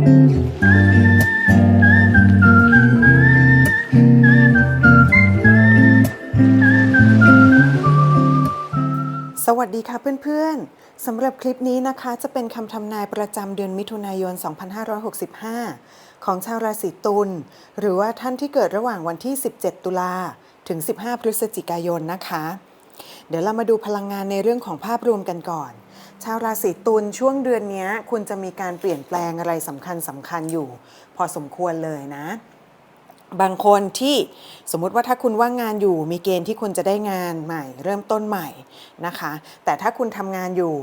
สวัสดีค่ะเพื่อนๆ สำหรับคลิปนี้นะคะจะเป็นคำทำนายประจำเดือนมิถุนายน 2565 ของชาวราศีตุลหรือว่าท่านที่เกิดระหว่างวันที่ 17 ตุลาถึง 15 พฤศจิกายนนะคะ เดี๋ยวเรามาดูพลังงานในเรื่องของภาพรวมกันก่อน ชาวราศีตุลช่วงเดือนนี้คุณจะมีการเปลี่ยนแปลงอะไรสำคัญสำคัญอยู่ พอสมควรเลยนะ บางคนที่สมมุติว่าถ้าคุณว่างงานอยู่ มีเกณฑ์ที่คุณจะได้งานใหม่ เริ่มต้นใหม่นะคะ แต่ถ้าคุณทำงานอยู่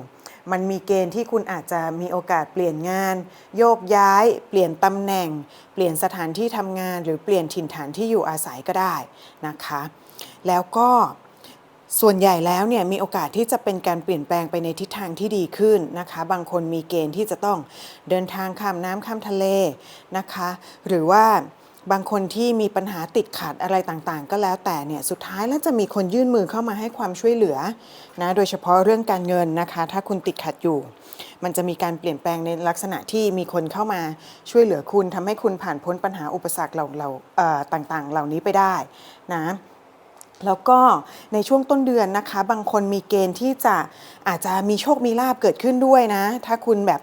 มันมีเกณฑ์ที่คุณอาจจะมีโอกาสเปลี่ยนงาน โยกย้าย เปลี่ยนตำแหน่ง เปลี่ยนสถานที่ทำงาน หรือเปลี่ยนถิ่นฐานที่อยู่อาศัยก็ได้นะคะ แล้วก็ ส่วนใหญ่แล้วเนี่ยมีโอกาสที่จะเป็นการเปลี่ยนแปลงไปในทิศทางที่ดีขึ้นนะคะ บางคนมีเกณฑ์ที่จะต้องเดินทางข้ามน้ำข้ามทะเลนะคะ หรือว่าบางคนที่มีปัญหาติดขัดอะไรต่างๆ ก็แล้วแต่เนี่ยสุดท้ายแล้วจะมีคนยื่นมือเข้ามาให้ความช่วยเหลือนะโดยเฉพาะเรื่องการเงินนะคะ ถ้าคุณติดขัดอยู่ มันจะมีการเปลี่ยนแปลงในลักษณะที่มีคนเข้ามาช่วยเหลือคุณทำให้คุณผ่านพ้นปัญหาอุปสรรคเหล่าต่างๆ เหล่านี้ไปได้นะ แล้วก็ในช่วงต้นเดือนนะคะ บางคนมีเกณฑ์ที่จะอาจจะมีโชคมีลาบเกิดขึ้นด้วยนะ ถ้าคุณแบบ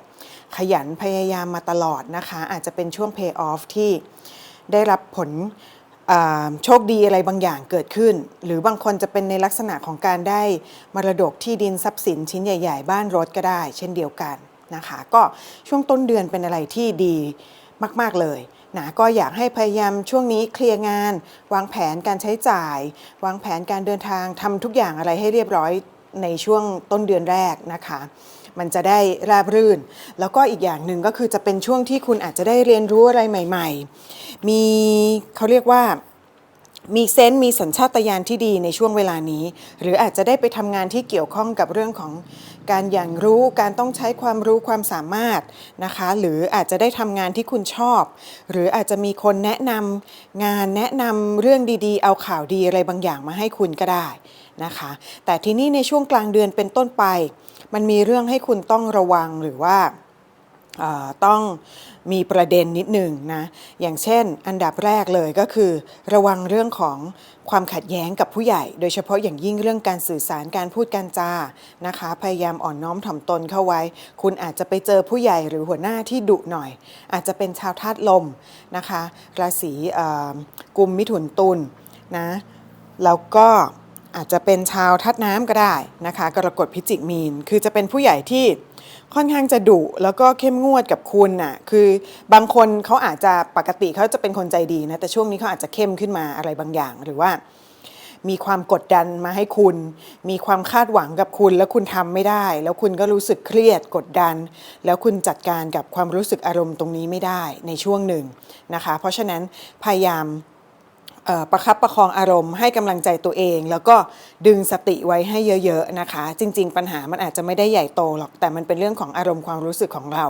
ขยันพยายามมาตลอดนะคะ อาจจะเป็นช่วง pay off ที่ได้รับผลโชคดีอะไรบางอย่างเกิดขึ้น หรือบางคนจะเป็นในลักษณะของการได้มรดกที่ดินทรัพย์สินชิ้นใหญ่ ๆ บ้านรถก็ได้ เช่นเดียวกันนะคะ ก็ช่วงต้นเดือนเป็นอะไรที่ดีมาก ๆเลย นะก็อยากให้พยายามช่วงนี้เคลียร์งาน วางแผนการใช้จ่าย วางแผนการเดินทางทำทุกอย่างอะไรให้เรียบร้อยในช่วงต้นเดือนแรกนะคะ มันจะได้ราบรื่น แล้วก็อีกอย่างหนึ่งก็คือจะเป็นช่วงที่คุณอาจจะได้เรียนรู้อะไรใหม่ ๆ มีเขาเรียกว่า มีเซนส์มีสัญชาตญาณที่ดีในช่วงเวลานี้ หรืออาจจะได้ไปทำงานที่เกี่ยวข้องกับเรื่องของการอย่างรู้การต้องใช้ความรู้ความสามารถนะคะ หรืออาจจะได้ทำงานที่คุณชอบ หรืออาจจะมีคนแนะนำงานแนะนำเรื่องดีๆ เอาข่าวดีอะไรบางอย่างมาให้คุณก็ได้นะคะ แต่ทีนี้ในช่วงกลางเดือนเป็นต้นไป มันมีเรื่องให้คุณต้องระวังหรือว่า ต้องมีประเด็นนิดหนึ่งนะ อย่างเช่น อันดับแรกเลยก็คือ ระวังเรื่องของความขัดแย้งกับผู้ใหญ่ โดยเฉพาะอย่างยิ่งเรื่องการสื่อสารการพูดการจานะคะ พยายามอ่อนน้อมถ่อมตนเข้าไว้ คุณอาจจะไปเจอผู้ใหญ่หรือหัวหน้าที่ดุหน่อย อาจจะเป็นชาวธาตุลมนะคะ ราศีเอ่อกุมมิถุนตุลนะแล้วก็อาจจะเป็นชาวทัดน้ำก็ได้นะคะ กรกฎพิจิกมีน คือจะเป็นผู้ใหญ่ที่ ค่อนข้างจะดุแล้วก็เข้มงวดกับคุณน่ะ คือบางคนเขาอาจจะปกติเขาจะเป็นคนใจดีนะ แต่ช่วงนี้เขาอาจจะเข้มขึ้นมาอะไรบางอย่างหรือว่า มีความกดดันมาให้คุณ มีความคาดหวังกับคุณ แล้วคุณทำไม่ได้ แล้วคุณก็รู้สึกเครียดกดดัน แล้วคุณจัดการกับความรู้สึกอารมณ์ตรงนี้ไม่ได้ในช่วงหนึ่งนะคะ เพราะฉะนั้นพยายาม ประคับประคองอารมณ์ให้กำลังใจตัวเอง แล้วก็ดึงสติไว้ให้เยอะๆนะคะ จริง ๆ ปัญหามันอาจจะไม่ได้ใหญ่โตหรอกแต่มันเป็นเรื่องของอารมณ์ความรู้สึกของเรา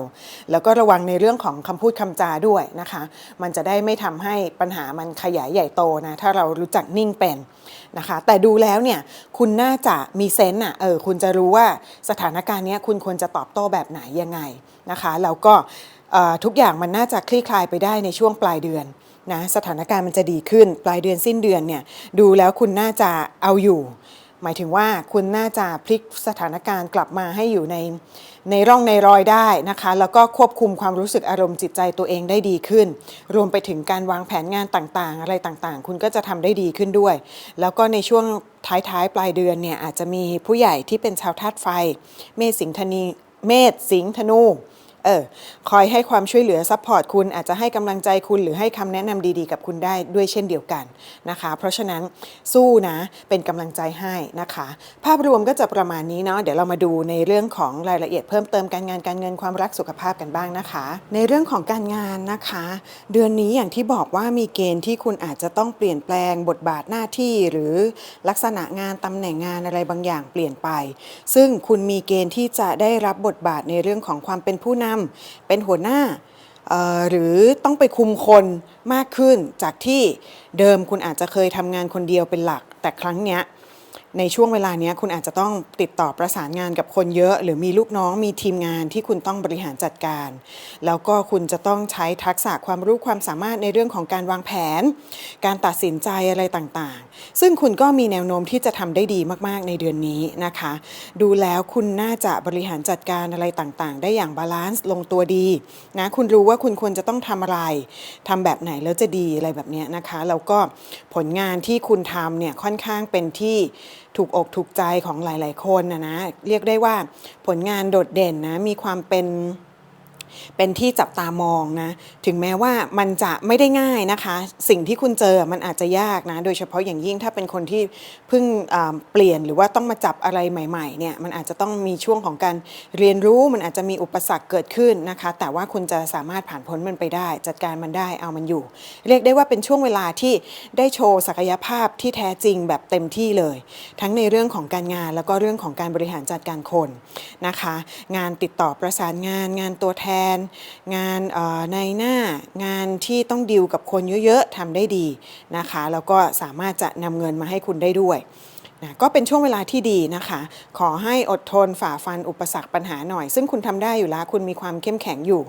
แล้วก็ระวังในเรื่องของคำพูดคำจาด้วยนะคะ มันจะได้ไม่ทำให้ปัญหามันขยายใหญ่โตนะถ้าเรารู้จักนิ่งเป็นนะคะ แต่ดูแล้วเนี่ยคุณน่าจะมีเซนต์อะเออคุณจะรู้ว่าสถานการณ์นี้คุณควรจะตอบโต้แบบไหนยังไงนะคะแล้วก็ทุกอย่างมันน่าจะคลี่คลายไปได้ในช่วงปลายเดือน นะสถานการณ์มันจะดีขึ้น ปลายเดือนสิ้นเดือนเนี่ยดูแล้วคุณน่าจะเอาอยู่ หมายถึงว่าคุณน่าจะพลิกสถานการณ์กลับมาให้อยู่ในในร่องในรอยได้นะคะ แล้วก็ควบคุมความรู้สึกอารมณ์จิตใจตัวเองได้ดีขึ้น รวมไปถึงการวางแผนงานต่างๆ อะไรต่างๆ คุณก็จะทำได้ดีขึ้นด้วย แล้วก็ในช่วงท้ายๆ ปลายเดือนเนี่ยอาจจะมีผู้ใหญ่ที่เป็นชาวธาตุไฟ เมษสิงธนีเมษสิงธนู เออคอยให้ความช่วยเหลือซัพพอร์ตคุณอาจจะให้กำลังใจคุณหรือให้คำแนะนำดีๆ กับคุณได้ด้วยเช่นเดียวกันนะคะ เพราะฉะนั้นสู้นะเป็นกำลังใจให้นะคะ ภาพรวมก็จะประมาณนี้เนาะเดี๋ยวเรามาดูในเรื่องของรายละเอียดเพิ่มเติมการงานการเงินความรักสุขภาพกันบ้างนะคะ ในเรื่องของการงานนะคะ เดือนนี้อย่างที่บอกว่ามีเกณฑ์ที่คุณอาจจะต้องเปลี่ยนแปลงบทบาทหน้าที่หรือลักษณะงานตำแหน่งงานอะไรบางอย่างเปลี่ยนไป ซึ่งคุณมีเกณฑ์ที่จะได้รับบทบาทในเรื่องของความเป็นผู้นำเป็นหัวหน้าหรือต้องไปคุมคนมากขึ้นจากที่เดิมคุณอาจจะเคยทำงานคนเดียวเป็นหลัก แต่ครั้งเนี้ย ในช่วงเวลาเนี้ยคุณอาจจะต้องติดต่อประสานงานกับคนเยอะ หรือมีลูกน้องมีทีมงานที่คุณต้องบริหารจัดการ แล้วก็คุณจะต้องใช้ทักษะความรู้ความสามารถในเรื่องของการวางแผน การตัดสินใจอะไรต่างๆ ซึ่งคุณก็มีแนวโน้มที่จะทำได้ดีมากๆในเดือนนี้นะคะ ดูแล้วคุณน่าจะบริหารจัดการอะไรต่างๆ ได้อย่างบาลานซ์ลงตัวดีนะคุณรู้ว่าคุณควรจะต้องทำอะไรทำแบบไหนแล้วจะดีอะไรแบบเนี้ยนะคะแล้วก็ผลงานที่คุณทำเนี่ยค่อนข้างเป็นที่ ถูกอกถูกใจของหลาย ๆ คนนะนะเรียกได้ว่าผลงานโดดเด่นนะมีความเป็น เป็นที่จับตามองนะ ถึงแม้ว่ามันจะไม่ได้ง่ายนะคะ สิ่งที่คุณเจอมันอาจจะยากนะ โดยเฉพาะอย่างยิ่งถ้าเป็นคนที่เพิ่งเปลี่ยนหรือว่าต้องมาจับอะไรใหม่ๆเนี่ยมันอาจจะต้องมีช่วงของการเรียนรู้มันอาจจะมีอุปสรรคเกิดขึ้นนะคะ แต่ว่าคุณจะสามารถผ่านพ้นมันไปได้ จัดการมันได้เอามันอยู่ เรียกได้ว่าเป็นช่วงเวลาที่ได้โชว์ศักยภาพที่แท้จริงแบบเต็มที่เลย ทั้งในเรื่องของการงานแล้วก็เรื่องของการบริหารจัดการคนนะคะ งานติดต่อประสานงาน งานตัวแทนงานในหน้างานที่ต้องดิวกับคนเยอะๆทำได้ดีนะคะ แล้วก็สามารถจะนำเงินมาให้คุณได้ด้วย นะก็เป็นช่วงเวลาที่ดีนะคะ ขอให้อดทนฝ่าฟันอุปสรรคปัญหาหน่อย ซึ่งคุณทำได้อยู่แล้ว คุณมีความเข้มแข็งอยู่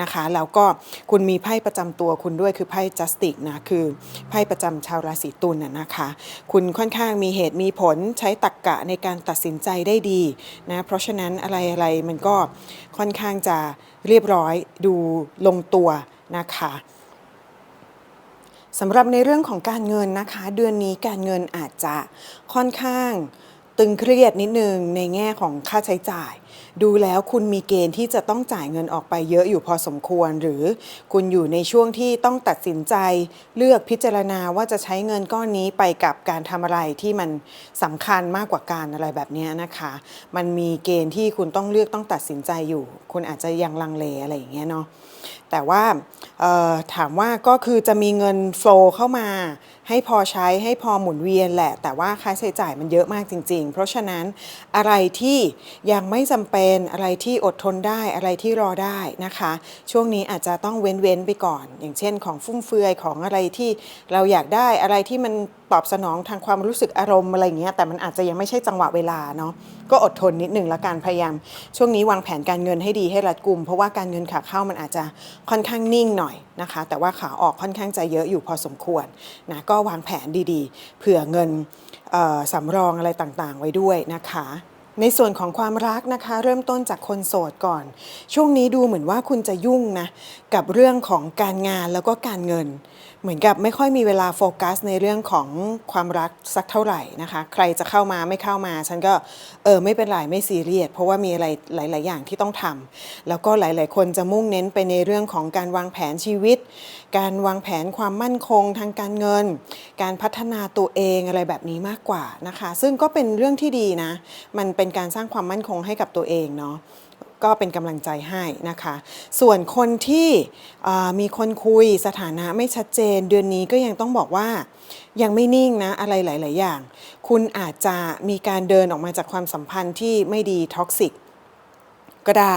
นะคะ แล้วก็คุณมีไพ่ประจำตัวคุณด้วยคือไพ่จัสติกนะคือไพ่ประจำชาวราศีตุลนะนะคะ คุณค่อนข้างมีเหตุมีผลใช้ตรกกะในการตัดสินใจได้ดีนะเพราะฉะนั้นอะไรอะไรมันก็ค่อนข้างจะเรียบร้อยดูลงตัวนะคะ สำหรับในเรื่องของการเงินนะคะ เดือนนี้การเงินอาจจะค่อนข้างตึงเครียดนิดนึงในแง่ของค่าใช้จ่าย ดูแล้วคุณมีเกณฑ์ที่จะต้องจ่ายเงินออกไปเยอะอยู่พอสมควร หรือคุณอยู่ในช่วงที่ต้องตัดสินใจ เลือกพิจารณาว่าจะใช้เงินก้อนนี้ไปกับการทำอะไรที่มันสำคัญมากกว่าการอะไรแบบนี้นะคะ มันมีเกณฑ์ที่คุณต้องเลือกต้องตัดสินใจอยู่ คุณอาจจะยังลังเลอะไรอย่างเงี้ยเนาะแต่ว่าถามว่าก็คือจะมีเงินโฟลเข้ามาให้พอใช้ให้พอหมุนเวียนแหละ แต่ว่าค่าใช้จ่ายมันเยอะมากจริง ๆ เพราะฉะนั้นอะไรที่ยังไม่จำเป็นอะไรที่อดทนได้อะไรที่รอได้นะคะ ช่วงนี้อาจจะต้องเว้นๆไปก่อน อย่างเช่น ของฟุ่มเฟือยของอะไรที่เราอยากได้อะไรที่มันตอบสนองทางความรู้สึกอารมณ์อะไรเงี้ยแต่มันอาจจะยังไม่ใช่จังหวะเวลาเนาะก็อดทนนิดหนึ่งละกันพยายาม ช่วงนี้วางแผนการเงินให้ดีให้รัดกุม เพราะว่าการเงินขาเข้ามันอาจจะค่อนข้างนิ่งหน่อยนะคะ แต่ว่าขาออกค่อนข้างจะเยอะอยู่พอสมควรนะก็วางแผนดีๆ เผื่อเงินสำรองอะไรต่างๆ ไว้ด้วยนะคะ ในส่วนของความรักนะคะ เริ่มต้นจากคนโสดก่อน ช่วงนี้ดูเหมือนว่าคุณจะยุ่งนะ กับเรื่องของการงานแล้วก็การเงิน เหมือนกับไม่ค่อยมีเวลาโฟกัสในเรื่องของความรักสักเท่าไหร่นะคะ ใครจะเข้ามาไม่เข้ามา ฉันก็เออไม่เป็นไรไม่ซีเรียสเพราะว่ามีอะไรหลาย ๆ อย่างที่ต้องทำแล้วก็หลาย ๆ คนจะมุ่งเน้นไปในเรื่องของการวางแผนชีวิต การวางแผนความมั่นคงทางการเงิน การพัฒนาตัวเองอะไรแบบนี้มากกว่านะคะ ซึ่งก็เป็นเรื่องที่ดีนะ มันเป็นการสร้างความมั่นคงให้กับตัวเองเนาะก็เป็นกำลังใจให้นะคะ ส่วนคนที่มีคนคุยสถานะไม่ชัดเจน เดือนนี้ก็ยังต้องบอกว่ายังไม่นิ่งนะอะไรหลาย ๆ อย่าง คุณอาจจะมีการเดินออกมาจากความสัมพันธ์ที่ไม่ดีท็อกซิกก็ได้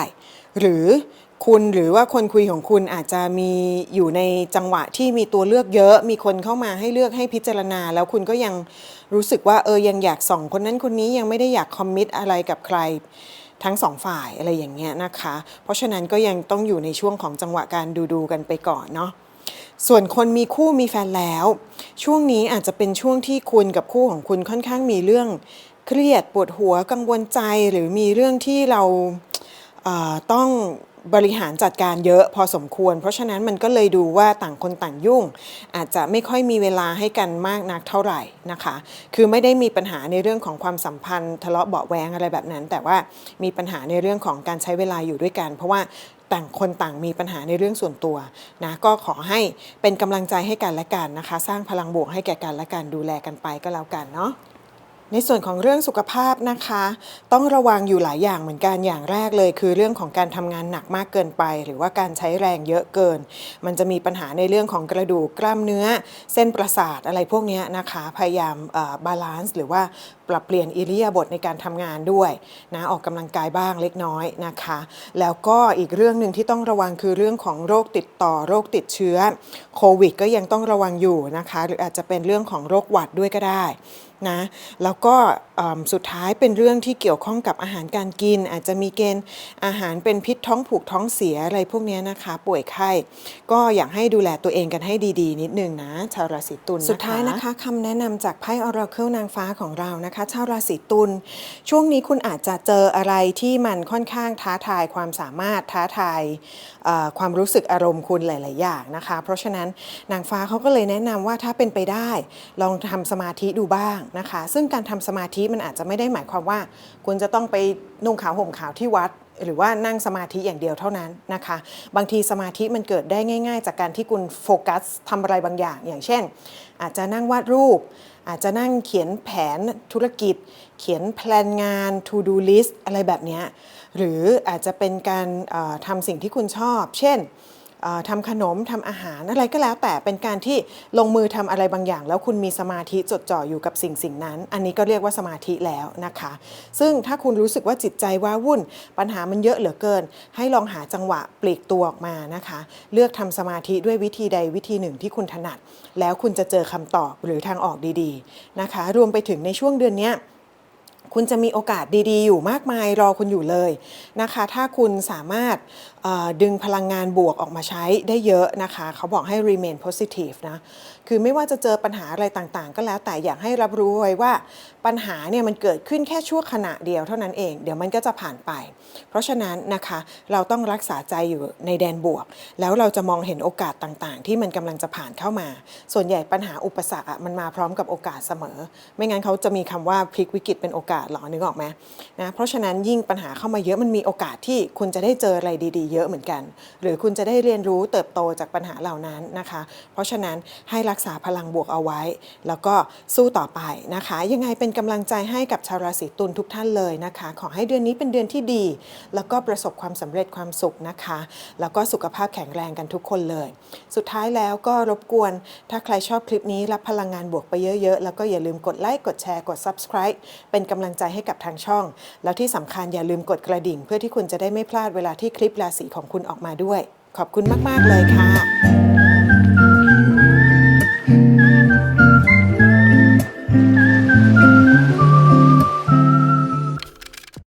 หรือ คุณหรือว่าคนคุยของคุณอาจจะมีอยู่ในจังหวะที่มีตัวเลือกเยอะ มีคนเข้ามาให้เลือกให้พิจารณา แล้วคุณก็ยังรู้สึกว่าเออยังอยากส่องคนนั้นคนนี้ยังไม่ได้อยากคอมมิตอะไรกับใครทั้งสองฝ่ายอะไรอย่างเงี้ยนะคะ เพราะฉะนั้นก็ยังต้องอยู่ในช่วงของจังหวะการดูดูกันไปก่อนเนาะส่วนคนมีคู่มีแฟนแล้ว ช่วงนี้อาจจะเป็นช่วงที่คุณกับคู่ของคุณค่อนข้างมีเรื่องเครียดปวดหัวกังวลใจหรือมีเรื่องที่เราเต้อง บริหารจัดการเยอะพอสมควร เพราะฉะนั้นมันก็เลยดูว่าต่างคนต่างยุ่ง อาจจะไม่ค่อยมีเวลาให้กันมากนักเท่าไหร่นะคะ คือไม่ได้มีปัญหาในเรื่องของความสัมพันธ์ทะเลาะเบาแวงอะไรแบบนั้น แต่ว่ามีปัญหาในเรื่องของการใช้เวลาอยู่ด้วยกัน เพราะว่าต่างคนต่างมีปัญหาในเรื่องส่วนตัวนะก็ขอให้เป็นกำลังใจให้กันและกันนะคะ สร้างพลังบวกให้แก่กันและกันดูแลกันไปก็แล้วกันเนาะ ในส่วนของเรื่องสุขภาพนะคะ ต้องระวังอยู่หลายอย่างเหมือนกันอย่างแรกเลย คือเรื่องของการทำงานหนักมากเกินไป หรือว่าการใช้แรงเยอะเกิน มันจะมีปัญหาในเรื่องของกระดูกกล้ามเนื้อ เส้นประสาทอะไรพวกนี้นะคะพยายามบาลานซ์หรือว่าปรับเปลี่ยนอิริยาบถในการทำงานด้วยนะออกกำลังกายบ้างเล็กน้อยนะคะ แล้วก็อีกเรื่องหนึ่งที่ต้องระวังคือเรื่องของโรคติดต่อโรคติดเชื้อโควิด ก็ยังต้องระวังอยู่นะคะ หรืออาจจะเป็นเรื่องของโรคหวัดด้วยก็ได้นะแล้วก็สุดท้ายเป็นเรื่องที่เกี่ยวข้องกับอาหารการกิน อาจจะมีเกณฑ์อาหารเป็นพิษท้องผูกท้องเสียอะไรพวกนี้นะคะ ป่วยไข้ก็อยากให้ดูแลตัวเองกันให้ดีๆ นิดนึงนะ ชาวราศีตุลสุดท้ายนะคะคำแนะนำจากไพ่ออราเคิลนางฟ้าของเรานะคะ ชาวราศีตุลช่วงนี้คุณอาจจะเจออะไรที่มันค่อนข้างท้าทายความสามารถท้าทายความรู้สึกอารมณ์คุณหลาย ๆ อย่างนะคะ เพราะฉะนั้นนางฟ้าเขาก็เลยแนะนำว่าถ้าเป็นไปได้ ลองทำสมาธิดูบ้างนะคะ ซึ่งการทำสมาธิมันอาจจะไม่ได้หมายความว่า คุณจะต้องไปนุ่งขาวห่มขาวที่วัด หรือว่านั่งสมาธิอย่างเดียวเท่านั้นนะคะ บางทีสมาธิมันเกิดได้ง่าย ๆ จากการที่คุณโฟกัสทำอะไรบางอย่าง อย่างเช่น อาจจะนั่งวาดรูป อาจจะนั่งเขียนแผนธุรกิจ เขียนแพลนงาน to do list อะไรแบบนี้หรืออาจจะเป็นการทำสิ่งที่คุณชอบ เช่น ทำขนมทำอาหารอะไรก็แล้วแต่เป็นการที่ลงมือทำอะไรบางอย่าง แล้วคุณมีสมาธิจดจ่ออยู่กับสิ่งสิ่งนั้น อันนี้ก็เรียกว่าสมาธิแล้วนะคะ ซึ่งถ้าคุณรู้สึกว่าจิตใจว้าวุ่น ปัญหามันเยอะเหลือเกิน ให้ลองหาจังหวะปลีกตัวออกมานะคะ เลือกทำสมาธิด้วยวิธีใดวิธีหนึ่งที่คุณถนัด แล้วคุณจะเจอคำตอบหรือทางออกดีๆนะคะ รวมไปถึงในช่วงเดือนนี้ คุณจะมีโอกาสดีๆ อยู่มากมายรอคุณอยู่เลยนะคะ ถ้าคุณสามารถดึงพลังงานบวกออกมาใช้ได้เยอะนะคะ เขาบอกให้ remain positive นะ คือไม่ว่าจะเจอปัญหาอะไรต่างๆ ก็แล้วแต่อยากให้รับรู้ไว้ว่าปัญหาเนี่ยมันเกิดขึ้นแค่ชั่วขณะเดียวเท่านั้นเอง เดี๋ยวมันก็จะผ่านไป เพราะฉะนั้นนะคะเราต้องรักษาใจอยู่ในแดนบวก แล้วเราจะมองเห็นโอกาสต่างๆ ที่มันกำลังจะผ่านเข้ามา ส่วนใหญ่ปัญหาอุปสรรคอะมันมาพร้อมกับโอกาสเสมอ ไม่งั้นเขาจะมีคำว่าพลิกวิกฤตเป็นโอกาสหรอนึกออกไหมนะเพราะฉะนั้นยิ่งปัญหาเข้ามาเยอะมันมีโอกาสที่คุณจะได้เจออะไรดีๆ เยอะเหมือนกัน หรือคุณจะได้เรียนรู้เติบโตจากปัญหาเหล่านั้นนะคะ เพราะฉะนั้นให้รักษาพลังบวกเอาไว้ แล้วก็สู้ต่อไปนะคะ ยังไงเป็นกำลังใจให้กับชาวราศีตุลทุกท่านเลยนะคะ ขอให้เดือนนี้เป็นเดือนที่ดี แล้วก็ประสบความสำเร็จความสุขนะคะ แล้วก็สุขภาพแข็งแรงกันทุกคนเลย สุดท้ายแล้วก็รบกวน ถ้าใครชอบคลิปนี้รับพลังงานบวกไปเยอะๆแล้วก็อย่าลืมกดไลค์กดแชร์กด subscribe เป็นกำลังำลังใจให้กับทางช่อง แล้วที่สำคัญอย่าลืมกดกระดิ่ง เพื่อที่คุณจะได้ไม่พลาดเวลาที่คลิปราศีของคุณออกมาด้วย ขอบคุณมาก ๆ เลยค่ะ